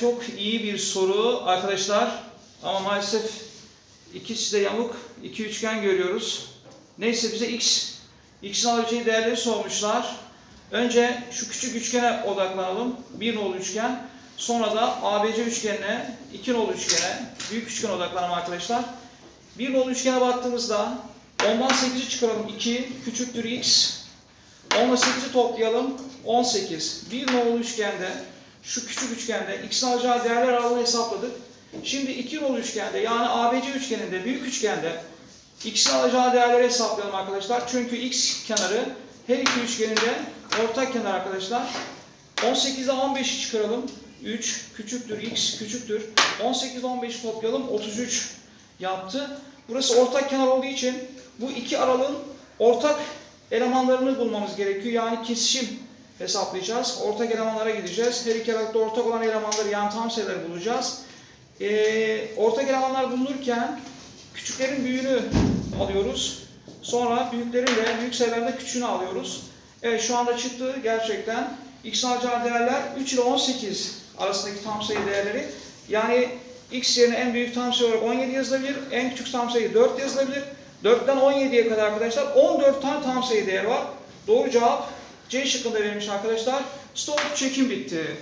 Çok iyi bir soru arkadaşlar. Ama maalesef ikisi de yamuk. iki üçgen görüyoruz. Neyse bize x, x'in alabileceği değerleri sormuşlar. Önce şu küçük üçgene odaklanalım. Bir nolu üçgen. Sonra da ABC üçgenine, iki nolu üçgene, büyük üçgene odaklanalım arkadaşlar. Bir nolu üçgene baktığımızda 10'dan 8'i çıkaralım. 2 küçüktür x. 10 ile 8'i toplayalım. 18. Bir nolu üçgende şu küçük üçgende x'in alacağı değerler aralığını hesapladık. Şimdi iki nolu üçgende yani ABC üçgeninde büyük üçgende x'in alacağı değerleri hesaplayalım arkadaşlar. Çünkü x kenarı her iki üçgeninde ortak kenar arkadaşlar. 18'den 15'i çıkaralım. 3 küçüktür x küçüktür. 18 15'i toplayalım 33 yaptı. Burası ortak kenar olduğu için bu iki aralığın ortak elemanlarını bulmamız gerekiyor. Yani kesişim hesaplayacağız. Ortak elemanlara gideceğiz. Her iki aralıkta ortak olan elemanları yani tam sayıları bulacağız. Ee, ortak elemanlar bulunurken küçüklerin büyüğünü alıyoruz. Sonra büyüklerin de büyük sayıların da küçüğünü alıyoruz. Evet şu anda çıktı gerçekten. X alacağı değerler 3 ile 18 arasındaki tam sayı değerleri. Yani x yerine en büyük tam sayı olarak 17 yazılabilir. En küçük tam sayı 4 yazılabilir. 4'ten 17'ye kadar arkadaşlar 14 tane tam sayı değeri var. Doğru cevap C şıkkında verilmiş arkadaşlar. Stop çekim bitti.